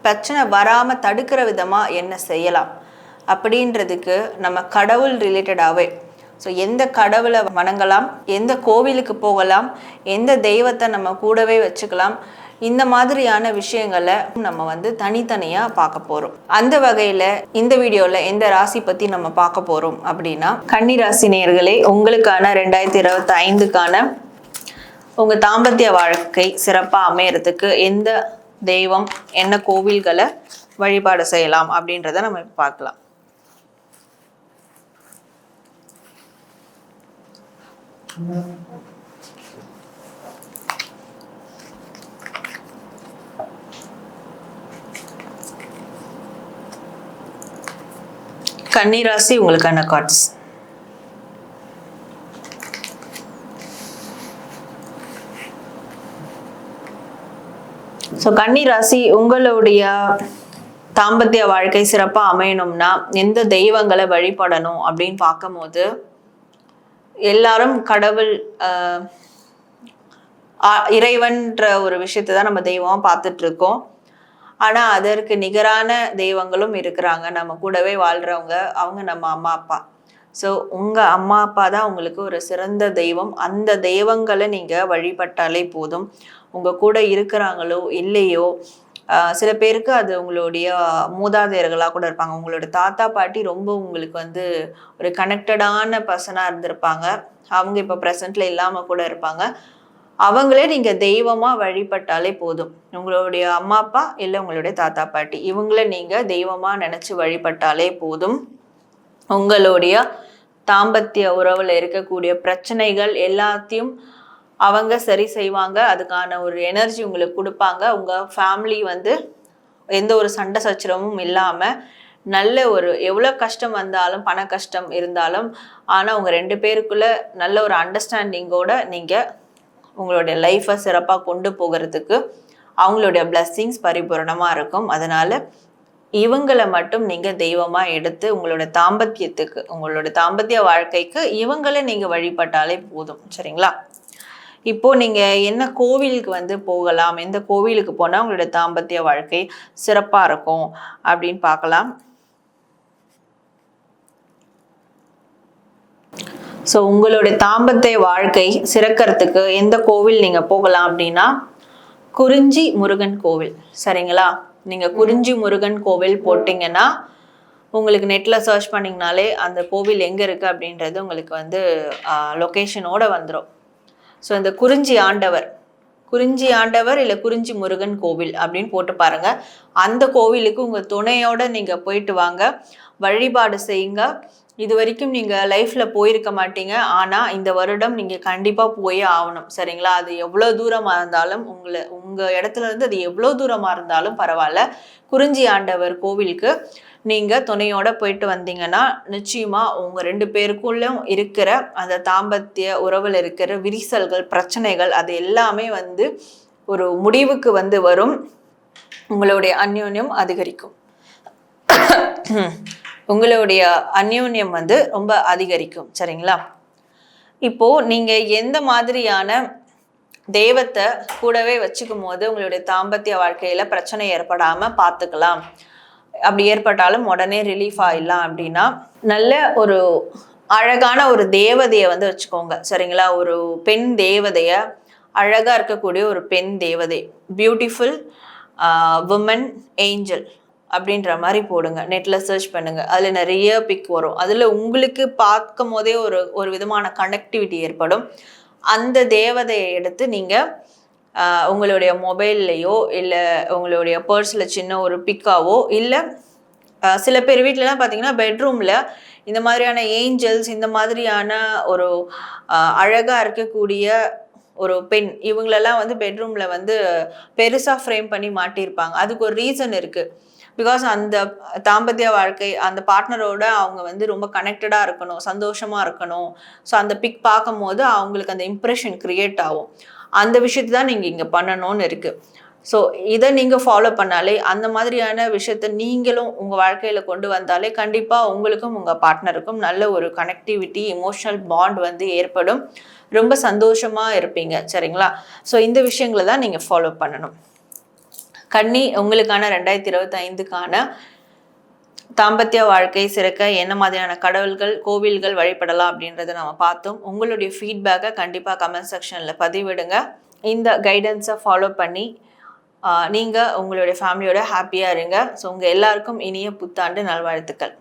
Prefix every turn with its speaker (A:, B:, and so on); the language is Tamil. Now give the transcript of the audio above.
A: பிரச்சனை வராமல் தடுக்கிற விதமாக என்ன செய்யலாம் அப்படின்றதுக்கு நம்ம கடவுள் ரிலேட்டடாகவே ஸோ எந்த கடவுளை வணங்கலாம் எந்த கோவிலுக்கு போகலாம் எந்த தெய்வத்தை நம்ம கூடவே வச்சுக்கலாம் இந்த மாதிரியான விஷயங்களை நம்ம வந்து தனித்தனியாக பார்க்க போகிறோம் அந்த வகையில் இந்த வீடியோவில் எந்த ராசி பற்றி நம்ம பார்க்க போகிறோம் அப்படின்னா கன்னி ராசி நேயர்களே உங்களுக்கான ரெண்டாயிரத்தி இருபத்தி ஐந்துக்கான உங்கள் தாம்பத்திய வாழ்க்கை சிறப்பாக அமையறதுக்கு எந்த தெய்வம் என்ன கோவில்களை வழிபாடு செய்யலாம் அப்படின்றத நம்ம இப்ப பார்க்கலாம். கன்னிராசி உங்களுக்கான கார்ட்ஸ் ஸோ கன்னி ராசி உங்களுடைய தாம்பத்திய வாழ்க்கை சிறப்பாக அமையணும்னா எந்த தெய்வங்களை வழிபடணும் அப்படின்னு பார்க்கும்போது எல்லாரும் கடவுள் இறைவன்ற ஒரு விஷயத்தை தான் நம்ம தெய்வமாக பார்த்துட்டு இருக்கோம். ஆனால் அதற்கு நிகரான தெய்வங்களும் இருக்கிறாங்க. நம்ம கூடவே வாழ்கிறவங்க அவங்க நம்ம அம்மா அப்பா. ஸோ உங்கள் அம்மா அப்பா தான் உங்களுக்கு ஒரு சிறந்த தெய்வம். அந்த தெய்வங்களை நீங்கள் வழிபட்டாலே போதும். உங்கள் கூட இருக்கிறாங்களோ இல்லையோ சில பேருக்கு அது உங்களுடைய மூதாதையர்களாக கூட இருப்பாங்க. உங்களோட தாத்தா பாட்டி ரொம்ப உங்களுக்கு வந்து ஒரு கனெக்டடான பர்சனாக இருந்திருப்பாங்க. அவங்க இப்போ ப்ரெசண்டில் இல்லாமல் கூட இருப்பாங்க. அவங்களே நீங்கள் தெய்வமாக வழிபட்டாலே போதும். உங்களுடைய அம்மா அப்பா இல்லை உங்களுடைய தாத்தா பாட்டி இவங்கள நீங்கள் தெய்வமாக நினச்சி வழிபட்டாலே போதும். உங்களுடைய தாம்பத்திய உறவில் இருக்கக்கூடிய பிரச்சனைகள் எல்லாத்தையும் அவங்க சரி செய்வாங்க அதுக்கான ஒரு எனர்ஜி உங்களுக்கு கொடுப்பாங்க. உங்கள் ஃபேமிலி வந்து எந்த ஒரு சண்டை சச்சரவும் இல்லாமல் நல்ல ஒரு எவ்வளோ கஷ்டம் வந்தாலும் பண கஷ்டம் இருந்தாலும் ஆனால் உங்கள் ரெண்டு பேருக்குள்ள நல்ல ஒரு அண்டர்ஸ்டாண்டிங்கோட நீங்கள் உங்களுடைய லைஃப்பை சிறப்பாக கொண்டு போகிறதுக்கு அவங்களுடைய பிளஸ்ஸிங்ஸ் பரிபூரணமாக இருக்கும். அதனால் இவங்களை மட்டும் நீங்கள் தெய்வமாக எடுத்து உங்களோட தாம்பத்தியத்துக்கு உங்களோட தாம்பத்திய வாழ்க்கைக்கு இவங்களை நீங்கள் வழிபட்டாலே போதும். சரிங்களா? இப்போ நீங்க என்ன கோவிலுக்கு வந்து போகலாம்? எந்த கோவிலுக்கு போனால் உங்களோட தாம்பத்திய வாழ்க்கை சிறப்பா இருக்கும்? அப்படின்னு பார்க்கலாம். ஸோ உங்களுடைய தாம்பத்திய வாழ்க்கை சிறக்கிறதுக்கு எந்த கோவில் நீங்க போகலாம் அப்படின்னா குறிஞ்சி முருகன் கோவில். சரிங்களா? நீங்க குறிஞ்சி முருகன் கோவில் போட்டிங்கன்னா உங்களுக்கு நெட்டில் சர்ச் பண்ணிங்கனாலே அந்த கோவில் எங்கே இருக்குது அப்படின்றது உங்களுக்கு வந்து லொக்கேஷனோட வந்துடும் ஸோ இந்த குறிஞ்சி ஆண்டவர் குறிஞ்சி ஆண்டவர் இல்லை குறிஞ்சி முருகன் கோவில் அப்படின்னு போட்டு பாருங்க. அந்த கோவிலுக்கு உங்கள் துணையோட நீங்கள் போயிட்டு வாங்க. வழிபாடு செய்யுங்க. இது வரைக்கும் நீங்கள் லைஃப்பில் போயிருக்க மாட்டீங்க. ஆனால் இந்த வருடம் நீங்கள் கண்டிப்பாக போயே ஆகணும். சரிங்களா? அது எவ்வளோ தூரமாக இருந்தாலும் உங்களை உங்கள் இடத்துல இருந்து அது எவ்வளோ தூரமாக இருந்தாலும் பரவாயில்ல. குறிஞ்சி ஆண்டவர் கோவிலுக்கு நீங்கள் துணையோட போயிட்டு வந்தீங்கன்னா நிச்சயமாக உங்கள் ரெண்டு பேருக்குள்ளும் இருக்கிற அந்த தாம்பத்திய உறவில் இருக்கிற விரிசல்கள் பிரச்சனைகள் அது எல்லாமே வந்து ஒரு முடிவுக்கு வந்து வரும். உங்களுடைய அந்யோன்யம் அதிகரிக்கும். உங்களுடைய அந்யோன்யம் வந்து ரொம்ப அதிகரிக்கும். சரிங்களா? இப்போ நீங்க எந்த மாதிரியான தெய்வத்தை கூடவே வச்சுக்கும் போது உங்களுடைய தாம்பத்திய வாழ்க்கையில பிரச்சனை ஏற்படாம பார்த்துக்கலாம். அப்படி ஏற்பட்டாலும் உடனே ரிலீஃப் ஆயிடலாம் அப்படின்னா நல்ல ஒரு அழகான ஒரு தேவதையை வந்து வச்சுக்கோங்க. சரிங்களா? ஒரு பெண் தேவதைய அழகா இருக்கக்கூடிய ஒரு பெண் தேவதை. பியூட்டிஃபுல் உமன் ஏஞ்சல் அப்படின்ற மாதிரி போடுங்க. நெட்டில் சர்ச் பண்ணுங்க. அதில் நிறைய பிக் வரும். அதில் உங்களுக்கு பார்க்கும் போதே ஒரு ஒரு விதமான கனெக்டிவிட்டி ஏற்படும். அந்த தேவதையை எடுத்து நீங்கள் உங்களுடைய மொபைல்லையோ இல்லை உங்களுடைய பர்ஸில் சின்ன ஒரு பிக்காவோ இல்லை சில பேர் வீட்டிலலாம் பார்த்தீங்கன்னா பெட்ரூமில் இந்த மாதிரியான ஏஞ்சல்ஸ் இந்த மாதிரியான ஒரு அழகாக இருக்கக்கூடிய ஒரு பெண் இவங்களெல்லாம் வந்து பெட்ரூமில் வந்து பெருசாக ஃப்ரேம் பண்ணி மாட்டியிருப்பாங்க. அதுக்கு ஒரு ரீசன் இருக்குது பிகாஸ் அந்த தாம்பத்திய வாழ்க்கை அந்த பார்ட்னரோட அவங்க வந்து ரொம்ப கனெக்டடாக இருக்கணும் சந்தோஷமாக இருக்கணும். ஸோ அந்த பிக் பார்க்கும்போது அவங்களுக்கு அந்த இம்ப்ரெஷன் க்ரியேட் ஆகும். அந்த விஷயத்தை தான் நீங்கள் இங்கே பண்ணணும்னு இருக்குது ஸோ இதை நீங்கள் ஃபாலோ பண்ணாலே அந்த மாதிரியான விஷயத்த நீங்களும் உங்கள் வாழ்க்கையில் கொண்டு வந்தாலே கண்டிப்பாக உங்களுக்கும் உங்கள் பார்ட்னருக்கும் நல்ல ஒரு கனெக்டிவிட்டி இமோஷனல் பாண்ட் வந்து ஏற்படும். ரொம்ப சந்தோஷமாக இருப்பீங்க சரிங்களா? ஸோ இந்த விஷயங்களை தான் நீங்கள் ஃபாலோ பண்ணணும். கன்னி உங்களுக்கான ரெண்டாயிரத்தி இருபத்தைந்துக்கான தாம்பத்திய வாழ்க்கை சிறக்க என்ன மாதிரியான கடவுள்கள் கோவில்கள் வழிபடலாம் அப்படின்றத நம்ம பார்த்தோம். உங்களுடைய ஃபீட்பேக்கை கண்டிப்பாக கமெண்ட் செக்ஷனில் பதிவிடுங்க. இந்த கைடன்ஸை ஃபாலோ பண்ணி நீங்கள் உங்களுடைய ஃபேமிலியோட ஹாப்பியாக இருங்க. ஸோ உங்கள் எல்லாருக்கும் இனிய புத்தாண்டு நல்வாழ்த்துக்கள்.